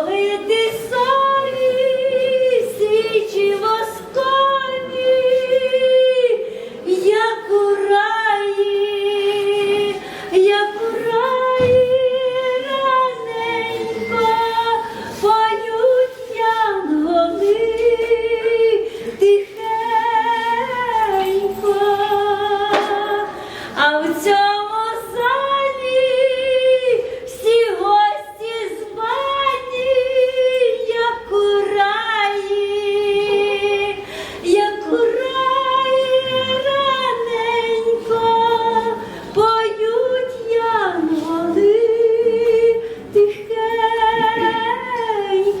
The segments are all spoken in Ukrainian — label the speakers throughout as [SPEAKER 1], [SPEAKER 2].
[SPEAKER 1] sorrir des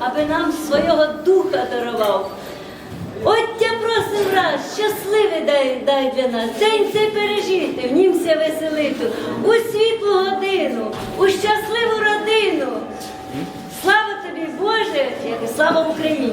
[SPEAKER 1] аби нам свого духа дарував. От тя просим раз, щасливий дай, дай для нас, день цей пережити, в нім ся веселити, у світлу годину, у щасливу родину. Слава тобі, Боже, і слава Україні!